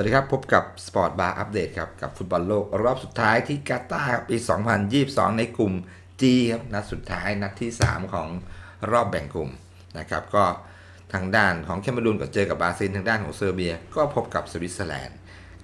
วัสดีครับ พบกับ Sport Bar Update ครับ กับฟุตบอลโลก รอบสุดท้ายที่กาตาร์ปี 2022 ในกลุ่ม G ครับนัดสุดท้ายนัดที่ 3 ของรอบแบ่งกลุ่มนะครับก็ทางด้านของแคเมรูนก็เจอกับบราซิลทางด้านของเซอร์เบีย ก็พบกับสวิตเซอร์แลนด์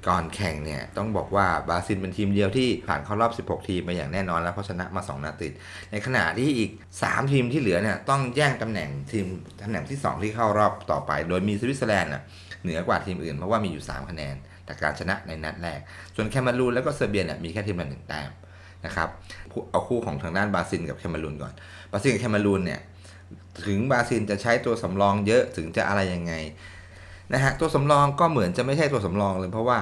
ก่อนแข่งเนี่ยต้องบอกว่าบราซิลเป็นทีมเดียวที่ผ่านเข้ารอบ 16 ทีมมาอย่างแน่นอนแล้วเพราะชนะมา 2 นัดติด ในขณะที่อีก 3 ทีมที่เหลือเนี่ยต้องแย่งตำแหน่งทีมตำแหน่งที่ 2 ที่เข้ารอบต่อไป โดยมีสวิตเซอร์แลนด์น่ะ เหนือกว่าทีมอื่นเพราะว่ามีอยู่ 3 คะแนนจากการชนะในนัดแรก ส่วนแคเมรูนแล้วก็เซอร์เบียเนี่ยมีแค่ทีมละหนึ่งแต้มนะครับเอาคู่ของทางด้านบราซิลกับแคเมรูนก่อนบราซิลกับแคเมรูนเนี่ยถึงบราซิลจะใช้ตัวสำรองเยอะถึงจะอะไรยังไงนะฮะตัวสำรองก็เหมือนจะไม่ใช่ตัวสำรองเลย เพราะว่า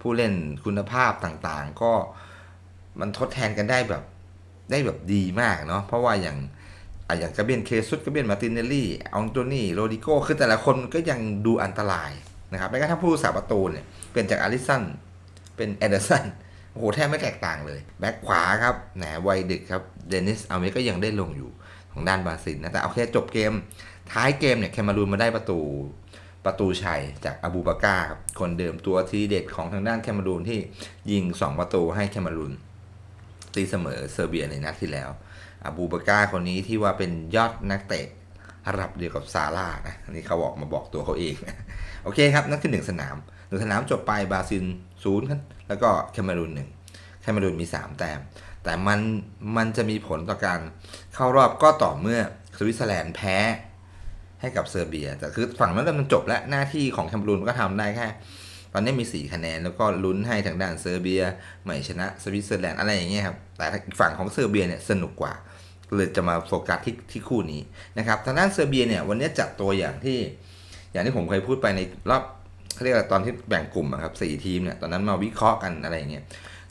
ผู้เล่นคุณภาพต่างๆ ก็มันทดแทนกันได้แบบได้แบบดีมากเนาะเพราะว่าอย่างอย่างกาเบียนเคซุสกาเบียนมาตินเนลลี่อองโตนี่โรดิโกคือแต่ละคนก็ยังดูอันตราย นะครับแม้กระทั่งผู้รักษาประตูเนี่ยเปลี่ยนจากอาริสันเป็นเอเดอร์สันโอ้โหแทบไม่แตกต่างเลย แบ็คขวาครับแหนวัยดึกครับเดนิสอัลเมก็ยังได้ลงอยู่ของด้านบราซิลนะแต่โอเคจบเกม ท้ายเกมเนี่ยแคมารูนมาได้ประตูประตูชัยจากอาบูบาก้าครับคนเดิมตัวทีเด็ดของทางด้านแคมารูนที่ยิง 2 ประตูให้แคมารูนตีเสมอเซอร์เบียในนัดที่แล้วอาบูบาก้าคนนี้ที่ว่าเป็นยอดนักเตะ รับเดียวกับซาร่านะอันนี้เขาบอกมาบอกตัวเขาเองโอเคครับ นั่นคือหนึ่งสนามหนึ่งสนามจบไปบราซิลศูนย์ครับแล้วก็แคมารูนหนึ่งแคมารูนมี 3 แต้ม แต่มันมันจะมีผลต่อการเข้ารอบก็ต่อเมื่อสวิตเซอร์แลนด์แพ้ให้กับเซอร์เบียแต่คือฝั่งนั้นมันจบแล้วหน้าที่ของแคมรูนก็ทำได้แค่ตอนนี้มี 4 คะแนนแล้วก็ลุ้นให้ทางด้านเซอร์เบียไม่ชนะสวิตเซอร์แลนด์อะไรอย่างเงี้ยครับแต่ฝั่งของเซอร์เบียเนี่ยสนุกกว่า เลยจะมาโฟกัสที่ที่คู่นี้นะครับทางด้านเซอร์เบียเนี่ยวันนี้จัดตัวอย่างที่ อย่างที่ผมเคยพูดไปในรอบเขาเรียกว่าตอนที่แบ่งกลุ่มอะครับสี่ทีมเนี่ยตอนนั้นมาวิเคราะห์กันอะไรอย่างเงี้ย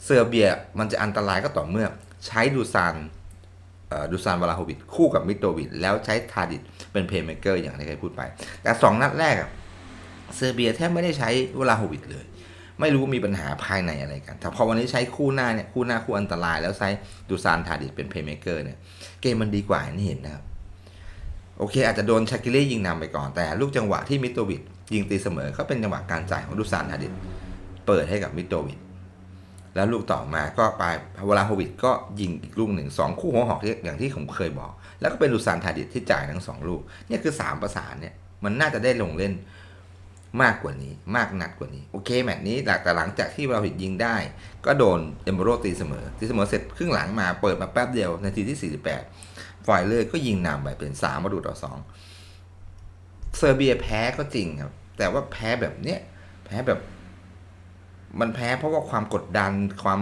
เซอร์เบียมันจะอันตรายก็ต่อเมื่อใช้ดูซานดูซานวลาโฮวิดคู่กับมิโตวิดแล้วใช้ทาดิตเป็นเพย์เมเกอร์อย่างที่เคยพูดไป แต่ 2 นัดแรกเซอร์เบียแทบไม่ได้ใช้วลาโฮวิดเลย ไม่รู้มีปัญหาภายในอะไรกันแต่พอวันนี้ใช้คู่หน้าเนี่ยคู่หน้าคู่อันตรายแล้วใช้ดูซานทาดิตเป็นเพย์เมเกอร์เนี่ยเกมมันดีกว่านี่เห็นนะครับ โอเค อาจจะโดนชากิเล่ยิงนำไปก่อน แต่ลูกจังหวะที่มิโตวิดยิงตีเสมอก็เป็นจังหวะการจ่ายของดูซานทาดิตเปิดให้กับมิโตวิดแล้วลูกต่อมาก็ไปเวลาโฮวิดก็ยิงอีกลูกหนึ่งสองคู่หัวหอกอย่างที่ผมเคยบอก แล้วก็เป็นลูซานทาดิตที่จ่ายทั้งสองลูก เนี่ยคือสามประสานเนี่ยมันน่าจะได้ลงเล่น มากกว่านี้ มากนัดกว่านี้ โอเคแมตช์นี้แต่หลังจากที่เราหิดยิงได้ ก็โดนเอมโบโรตีเสมอ ตีเสมอเสร็จครึ่งหลังมาเปิดมาแป๊บเดียวนาทีที่ 48 ฝ่ายเลยก็ยิงนำไปเป็น3ประตูต่อ2เซอร์เบียแพ้ก็จริงครับ แต่ว่าแพ้แบบเนี้ยแพ้แบบ มันแพ้เพราะว่าความกดดันความ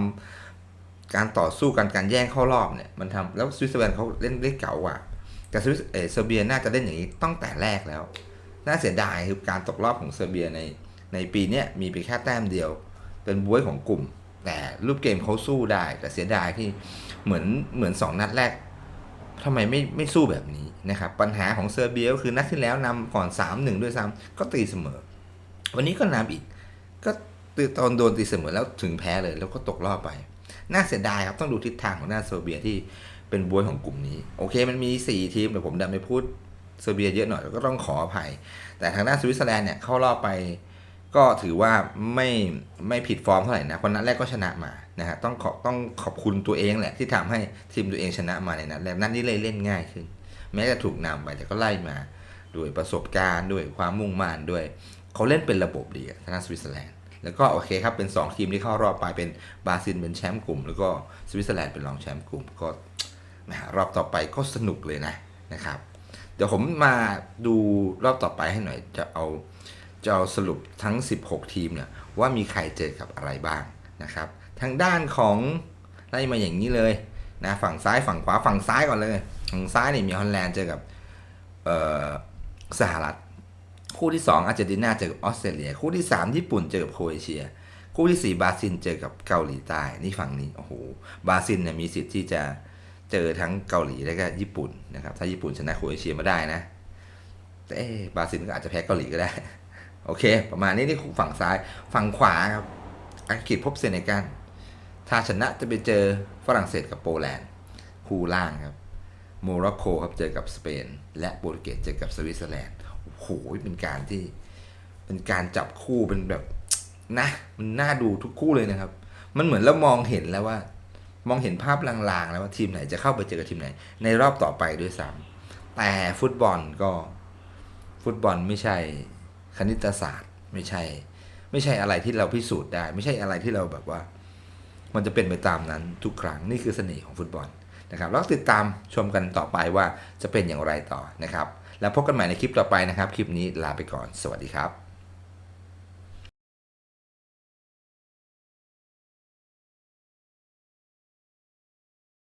การต่อสู้กันการแย่งเข้ารอบเนี่ยมันทำแล้วสวิตเซอร์แลนด์เขาเล่นได้เก่ากว่าแต่สวิตเออเซอร์เบียน่าจะเล่นอย่างนี้ตั้งแต่แรกแล้ว น่าเสียดายคือการตกรอบของเซอร์เบียในในปีนี้มีเพียงแค่แต้มเดียว เป็นบวยของกลุ่ม แต่รูปเกมเขาสู้ได้ แต่เสียดายที่เหมือนเหมือนสองนัดแรกทำไมไม่ไม่สู้แบบนี้นะครับ ปัญหาของเซอร์เบียก็คือนัดที่แล้วนำก่อน 3-1 ด้วยซ้ำก็ตีเสมอ วันนี้ก็นำอีก ก็ตีตอนโดนตีเสมอแล้วถึงแพ้เลยแล้วก็ตกรอบไป น่าเสียดายครับต้องดูทิศทางของหน้าเซอร์เบียที่เป็นบวยของกลุ่มนี้ โอเคมันมี 4 ทีมแต่ผมดันไปพูด เซอร์เบียเยอะหน่อยก็ต้องขออภัย แต่ทางด้านสวิตเซอร์แลนด์เนี่ยเข้ารอบไปก็ถือว่าไม่ไม่ผิดฟอร์มเท่าไหร่นะคนนัดแรกก็ชนะมานะฮะต้องขอต้องขอบคุณตัวเองแหละที่ทำให้ทีมตัวเองชนะมาในนัดแรกนัดนี้เลยเล่นง่ายขึ้น แม้จะถูกนำไปแต่ก็ไล่มาด้วยประสบการณ์ด้วยความมุ่งมั่นด้วยเขาเล่นเป็นระบบดีทางด้านสวิตเซอร์แลนด์แล้วก็โอเคครับเป็น 2 ทีมที่เข้ารอบไปเป็นบราซิลเป็นแชมป์กลุ่ม แล้วก็สวิตเซอร์แลนด์เป็นรองแชมป์กลุ่มก็รอบต่อไปก็สนุกเลยนะนะครับ เดี๋ยวผมมาดูรอบต่อไปให้หน่อย จะเอาจะเอาสรุปทั้ง 16 ทีมเนี่ยว่ามีใครเจอกับอะไรบ้างนะครับ ทางด้านของไล่มาอย่างนี้เลยนะฝั่งซ้ายฝั่งขวาฝั่งซ้ายก่อนเลย ฝั่งซ้ายเนี่ยมีฮอลแลนด์เจอกับสหรัฐ คู่ที่ 2 อาร์เจนตินาเจอกับออสเตรเลีย คู่ที่ 3 ญี่ปุ่นเจอกับโครเอเชีย คู่ที่ 4 บราซิลเจอกับเกาหลีใต้นี่ฝั่งนี้โอ้โหบราซิลเนี่ยมีสิทธิ์ที่จะ เจอทั้งเกาหลีและก็ญี่ปุ่นนะครับ ถ้าญี่ปุ่นชนะโครเอเชียมาได้นะ แต่บราซิลก็อาจจะแพ้เกาหลีก็ได้ โอเค ประมาณนี้นี่ฝั่งซ้ายฝั่งขวาครับ อังกฤษพบเซเนกัลถ้าชนะจะไปเจอฝรั่งเศสกับโปแลนด์คู่ล่างครับโมร็อกโกครับเจอกับสเปน และโปรตุเกสเจอกับสวิตเซอร์แลนด์โอ้โหเป็นการที่เป็นการจับคู่เป็นแบบนะมันน่าดูทุกคู่เลยนะครับ มันเหมือนเรามองเห็นแล้วว่า มองเห็นภาพลางๆ แล้วว่าทีมไหนจะเข้าไปเจอกับทีมไหน ในรอบต่อไปด้วยซ้ำแต่ฟุตบอลก็ฟุตบอลไม่ใช่คณิตศาสตร์ไม่ใช่ ไม่ใช่อะไรที่เราพิสูจน์ได้ ไม่ใช่อะไรที่เราแบบว่า มันจะเป็นไปตามนั้นทุกครั้งนี่คือเสน่ห์ของฟุตบอลนะครับแล้วติดตามชมกันต่อไปว่าจะเป็นอย่างไรต่อนะครับ แล้วพบกันใหม่ในคลิปต่อไปนะครับ คลิปนี้ลาไปก่อน สวัสดีครับ